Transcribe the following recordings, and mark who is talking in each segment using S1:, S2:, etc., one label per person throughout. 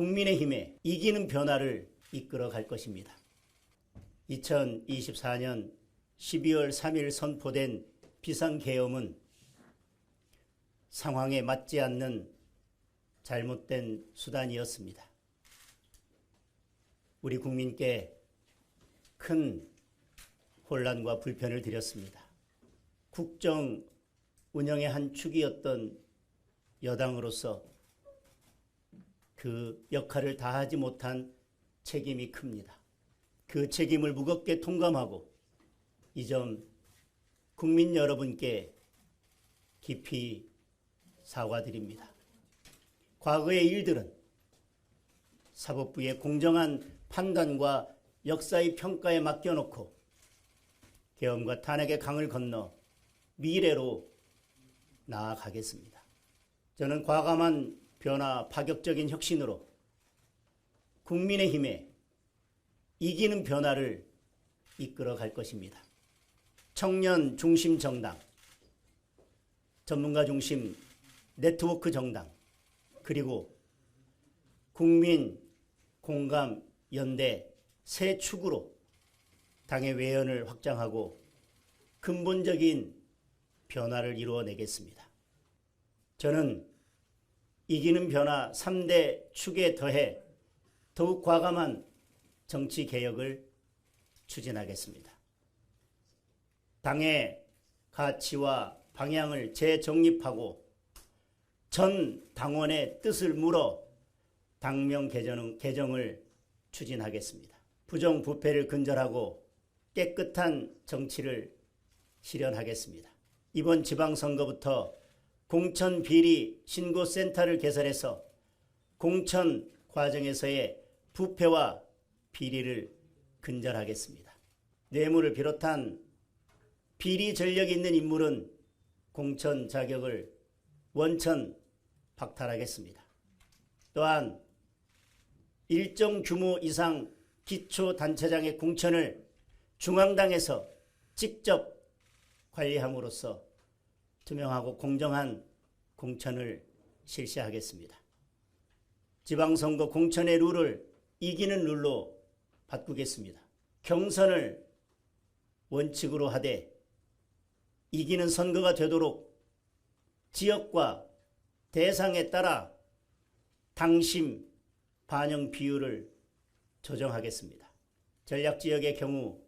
S1: 국민의힘에 이기는 변화를 이끌어 갈 것입니다. 2024년 12월 3일 선포된 비상계엄은 상황에 맞지 않는 잘못된 수단이었습니다. 우리 국민께 큰 혼란과 불편을 드렸습니다. 국정 운영의 한 축이었던 여당으로서 그 역할을 다하지 못한 책임이 큽니다. 그 책임을 무겁게 통감하고 이 점 국민 여러분께 깊이 사과드립니다. 과거의 일들은 사법부의 공정한 판단과 역사의 평가에 맡겨놓고 계엄과 탄핵의 강을 건너 미래로 나아가겠습니다. 저는 과감한 변화, 파격적인 혁신으로 국민의 힘에 이기는 변화를 이끌어 갈 것입니다. 청년 중심 정당, 전문가 중심 네트워크 정당, 그리고 국민 공감 연대 새 축으로 당의 외연을 확장하고 근본적인 변화를 이루어내겠습니다. 저는 이기는 변화 3대 축에 더해 더욱 과감한 정치 개혁을 추진하겠습니다. 당의 가치와 방향을 재정립하고 전 당원의 뜻을 물어 당명 개정, 개정을 추진하겠습니다. 부정부패를 근절하고 깨끗한 정치를 실현하겠습니다. 이번 지방선거부터 공천 비리 신고 센터를 개설해서 공천 과정에서의 부패와 비리를 근절하겠습니다. 뇌물을 비롯한 비리 전력이 있는 인물은 공천 자격을 원천 박탈하겠습니다. 또한 일정 규모 이상 기초단체장의 공천을 중앙당에서 직접 관리함으로써 투명하고 공정한 공천을 실시하겠습니다. 지방선거 공천의 룰을 이기는 룰로 바꾸겠습니다. 경선을 원칙으로 하되 이기는 선거가 되도록 지역과 대상에 따라 당심 반영 비율을 조정하겠습니다. 전략 지역의 경우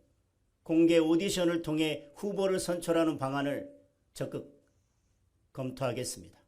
S1: 공개 오디션을 통해 후보를 선출하는 방안을 적극 검토하겠습니다.